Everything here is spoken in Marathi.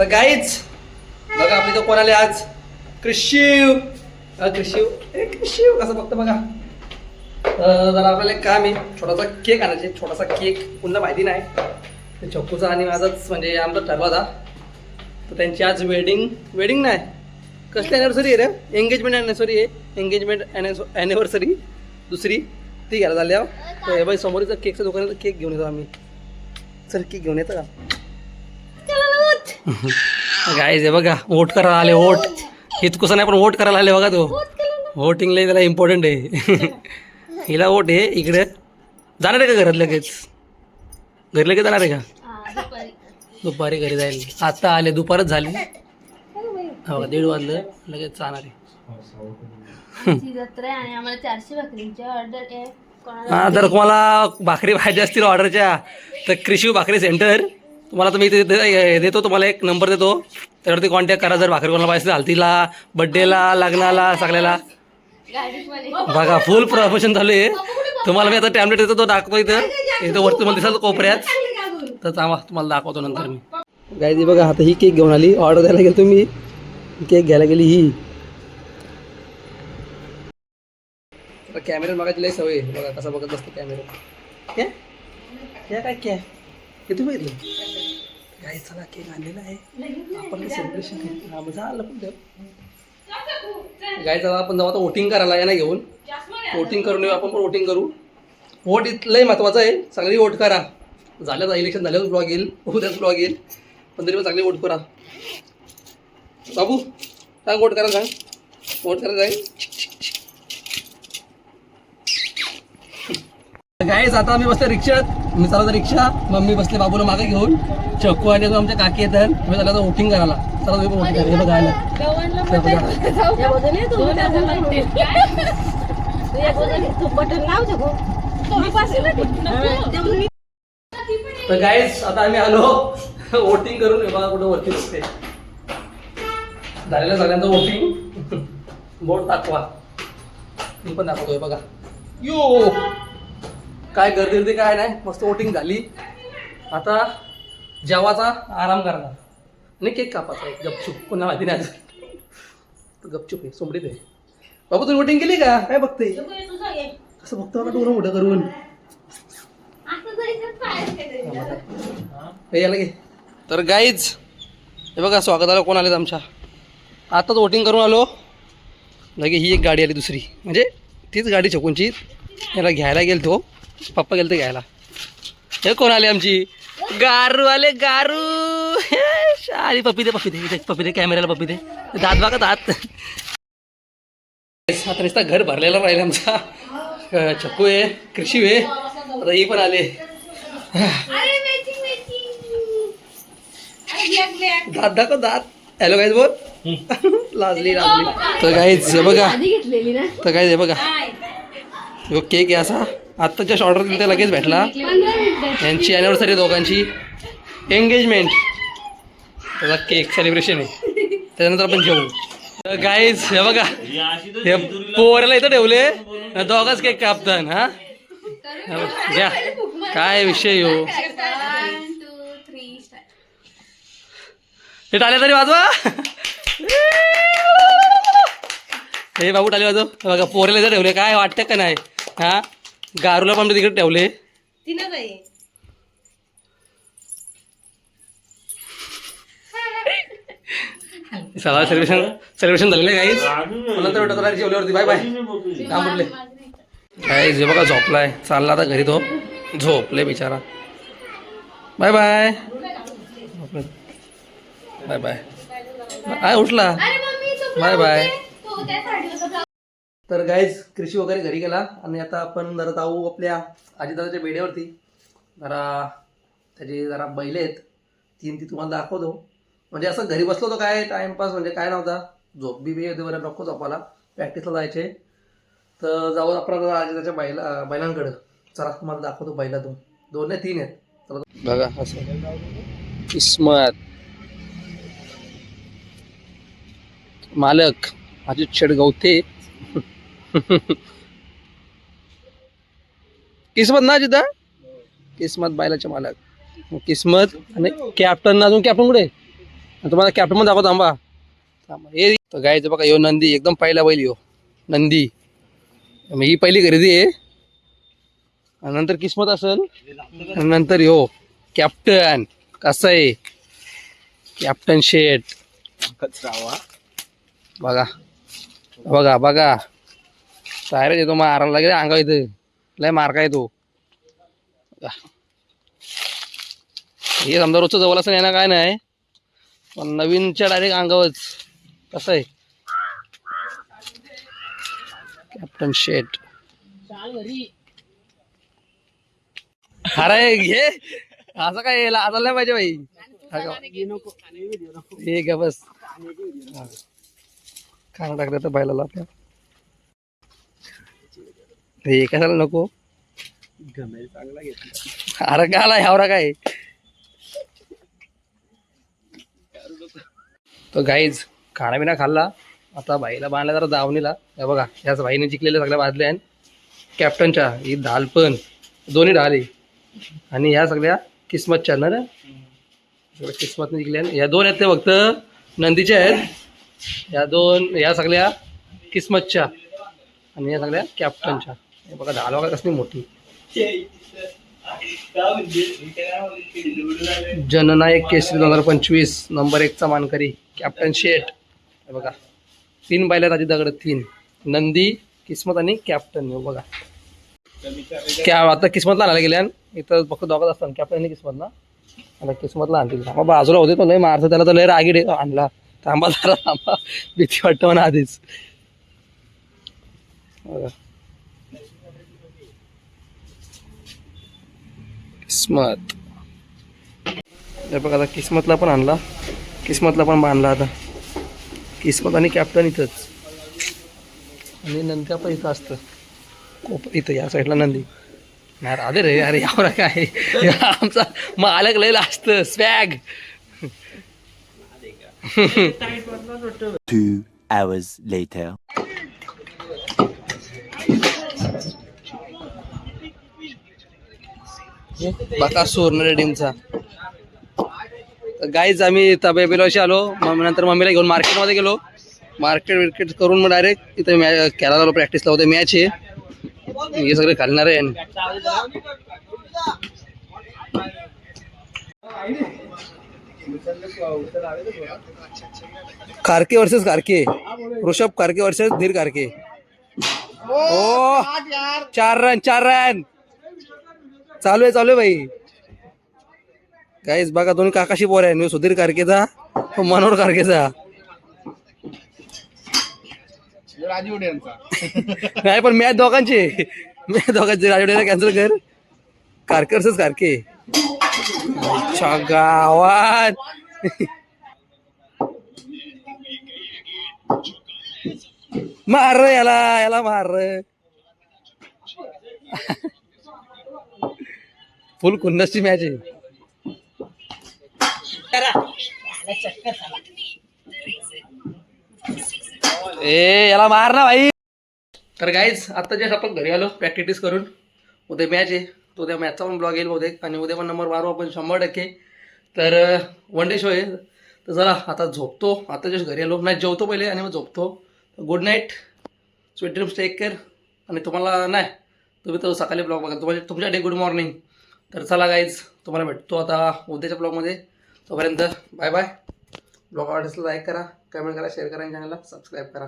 तर काहीच बघा आपली तो कोण आले आज? कृषिव कृषीव ए कृषिव कसं फक्त बघा. जरा आपल्याला एक काम आहे छोटासा केक आणायचे छोटासा केक पुन्हा माहिती नाही. ते चक्कूचा आणि माझाच म्हणजे आमचा ठरला होता तर त्यांची आज वेडिंग वेडिंग नाही. कसली ॲनिव्हर्सरी आहे रे? एंगेजमेंट ॲनिव्हर्सरी आहे. एंगेजमेंट ॲनिव्हर्सरी दुसरी. ती घ्यायला झाल्या तर हे बाई समोरचं केकचं दुकानात केक घेऊन येतो आम्ही. सर केक घेऊन येतं का? गाईज हे बघा वोट करायला आले वोट इतकुसं नाही पण वोट करायला आले बघा तो. वोटिंग लय त्याला इम्पॉर्टंट आहे. हिला वोट आहे इकडे. जाणार आहे का घरात लगेच? घरी लगेच जाणार आहे का? दुपारी. घरी जाईल. आता आले दुपारच झाली. हो दीड वाजलं लगेच जाणार आहे. आहे आहे. हा जर तुम्हाला भाकरी पाहिजे असतील ऑर्डरच्या तर कृषी भाकरी सेंटर तुम्हाला तुम्ही इथे देतो तुम्हाला एक नंबर देतो. त्यावरती कॉन्टॅक्ट करा जर भाकरी कोणाला पाहिजे हल्दीला बड्डेला लग्नाला सगळ्याला. बघा फुल प्रमोशन चालू आहे. तुम्हाला मी आता टॅबलेट देतो तो दाखवतो इथं. इथं वरती मला दिसाल कोपऱ्यात. तर थांबा तुम्हाला दाखवतो नंतर मी. गायदी बघा आता ही केक घेऊन आली. ऑर्डर द्यायला गेलो तुम्ही. केक घ्यायला गेली ही. कॅमेरा बघायची लय सवय बघा कसा बघत असतो कॅमेरा काय? काय तुम्ही बघितलं? गायचा ना केक आणलेला आहे. आपण सेलिब्रेशन हा मजा झालं पण गाय गायचा आपण जाऊ आता वोटिंग करायला या ना घेऊन. वोटिंग करून येऊ आपण पण वोटिंग करू. वोट इथलंही महत्वाचं आहे. सगळी वोट करा. झालं इलेक्शन झाल्यावर ब्लॉग येईल. उद्याच ब्लॉग येईल. पण तरी पण चांगली वोट करा. बाबू सांग वोट करा सांग. वोट करा जाईल गाईज आता आम्ही बसले रिक्षात मी चालवतो रिक्षा. मम्मी बसले बाबूला मागे घेऊन. चक्कू आणि आमच्या काकी येतात. मी चालला वोटिंग करायला. चला तुम्ही वोटिंग करा. हे बघा आलं. बघा. तर गाईज आता आम्ही आलो. वोटिंग करून हे बघा कुठं वरती बसते झालेलं सगळ्यांचं वोटिंग बोट दाखवा. मी पण दाखवतोय बघा. यो! काय गर्दी गर्दी काय नाही. मस्त वोटिंग झाली. आता जेवाचा आराम करणार. आणि केक कापाचा आहे गपचूप. पुन्हा माहिती नाही अजून. गपचूप आहे सोमडीत आहे. बाबू तुम्ही वोटिंग केली का? काय बघते कसं बघतो का डोळं मोठं करून. हे याला घे. तर गाईज हे बघा स्वागताला कोण आलेत आमच्या? आताच वोटिंग करून आलो. लगे ही एक गाडी आली दुसरी. म्हणजे तीच गाडी छकूनची. याला घ्यायला गेल तो पप्पा गेलते घ्यायला. हे कोण आले आमची? गारू आले गारू. अरे पप्पी दे पप्पी दे पप्पी दे कॅमेऱ्याला पप्पी दे. दात बघा दात. आता नुसता घर भरलेला राहील आमचा. अं, छक्कू आहे कृषी आहे. आता ही पण आले. दात दाखव दात. हॅलो गाईज बोल. लाजली लाजली. तर हे बघा. तर हे बघा. केक आहे असा. आत्ता जस्ट ऑर्डर दिली तर लगेच भेटला. यांची ॲनिव्हर्सरी दोघांची. एंगेजमेंट त्याचा केक सेलिब्रेशन आहे. त्याच्यानंतर आपण जेवू. तर गाईज हे बघा. हे पोऱ्याला इथं ठेवले. दोघाच केक कापतात हा? घ्या काय विषय हो हे टाले तरी वाजवा. हे बाबू टाले वाजव. बघा पोरेला इथं ठेवले. काय वाटतं का नाही? हा? गारूला पण तिकडे ठेवले. सगळं सेलिब्रेशन सेलिब्रेशन झालेलं आहे गाईज मला तर वाटतं जेवल्यावरती. बाय बाय काय म्हटले. काय जे बघा झोपलाय. चालला आता घरी तो. झोपले बिचारा. बाय बाय बाय बाय आय उठला. बाय बाय तर गाईज कृषी वगैरे घरी गेला आणि आता आपण जरा जाऊ आपल्या आजीदादाच्या बेड्यावरती. जरा त्याचे जरा बैल आहेत तीन ती तुम्हाला दाखवतो. म्हणजे असं घरी बसलो होतो काय टाइमपास म्हणजे काय नव्हता. झोप बी बी होते बरं नको झोपाला प्रॅक्टिसला जायचे. तर जाऊ आपण आजीदाच्या बैला बैलांकडं. चला तुम्हाला दाखवतो बैलातून. दोन नाही तीन आहेत. चला बघा असं. किस्मत. मालक अजित शेडगवते किस्मत ना जिदा? किस्मत बायलाचे मालक. किस्मत आणि कॅप्टन अजून कॅप्टन कुठे? तुम्हाला कॅप्टन पण दाखवतो थांबा. थांबा. हे तर गायचं बघा यो नंदी एकदम पहिला बैल यो. नंदी. मग ही पहिली खरेदी आहे. आणि नंतर किस्मत असेल नंतर यो कॅप्टन कसं आहे? कॅप्टन शेट बघा. बघा बघा. सारे देतो मारायला लागेल अंगा इथं लय मारका येतो हे समजा रोजचं जवळ असं येणं काय नाही पण नवीनच्या डायरेक्ट अंगावरच. कसं आहे? कॅप्टन शेट अरे घे असं काय आता नाही पाहिजे बाई. ठीक आहे बस. खाणं टाकलं तर बायला आपल्या. हे कशाला नको? अरे गाला ह्यावरा काय? तो गाईज खाना बिना खाल्ला. आता बाईला बांधला जरा दावणीला. हे बघा याच बाईने जिंकलेल्या सगळ्या बाजल्या आहेत कॅप्टनच्या ही ढाल पण दोन्ही ढाल आहे आणि ह्या सगळ्या किस्मतच्या ना सगळ्या किस्मतने जिंकल्या. या दोन आहेत ते फक्त. नंदीच्या आहेत. या दोन या सगळ्या किस्मतच्या आणि या सगळ्या कॅप्टनच्या हे बघा दहा वगैरे कसली मोठी. जननायक केसरी दोन हजार पंचवीस नंबर एकचा मानकरी कॅप्टन शेट हे बघा तीन बायले आधी दगड तीन. नंदी किस्मत आणि कॅप्टन बघा. क्या आता किस्मतला आणायला गेल्या इथं फक्त दोघात असतात कॅप्टन आणि किस्मतला आता किस्मतला आणतील. थांबा बाजूला होते तो लय मारतो त्याला तर लय रागीड आणला. थांबा जरा थांबा. भीती वाटतं म्हणा आधीच. बघा. किस्मत. बघा आता किस्मतला पण आणला. किस्मतला पण बांधला आता. किस्मत आणि कॅप्टन इथंच. आणि नंतर पण इथं असतं. कोप इथं या साईडला नंदी. नाही राधे रे अरे यावर काय. आमचा मालक लय असतं स्वॅग Two hours later. बका सुवर्ण रेडिंगचा गाईज आम्ही तबे बेलोशी आलो. मग नंतर मम्मीला घेऊन मार्केटमध्ये गेलो. मार्केट विर्केट करून मग डायरेक्ट इथं मॅ खेळायला आलो प्रॅक्टिसला होते. मॅच आहे. हे सगळे घालणार आहे. कारके वर्सेस कारके ऋषभ कारके वर्सेस धीर कारके ओ चार रन चार रन चालू आहे चालू आहे भाई. काहीच बघा दोन्ही काकाशी पोर आहे सुधीर कारकेचा मनोहर कारकेचा. नाही पण मॅच दोघांची. मॅच दोघांची. राजवड्याला कॅन्सल कर. कारके वर्सेस कारके गावात. मार रे याला याला मार रे. फुल खुन्नसची मॅच आहे. ए याला मार ना भाई. तर गाईज आता जे आपण घरी आलो प्रॅक्टिस करून. उद्या मॅच आहे. तो उद्या मॅचचा पण ब्लॉग येईल बहुतेक. आणि उद्या पण नंबर मारू आपण शंभर टक्के. तर वन डे शो आहे. तर चला आता झोपतो. आता जस्ट घरी आलो. नाही जेवतो पहिले आणि मग झोपतो. Good night sweet dreams take care आणि तुम्हाला नाही तुम्ही तो सकाळी ब्लॉग बघा तुम्हाला तुमच्या डे गुड मॉर्निंग तर चला गाईज तुम्हाला भेटतो आता उद्याच्या ब्लॉगमध्ये तोपर्यंत बाय बाय ब्लॉग आवडला लाईक करा कमेंट करा शेअर करा आणि चॅनलला सबस्क्राईब करा.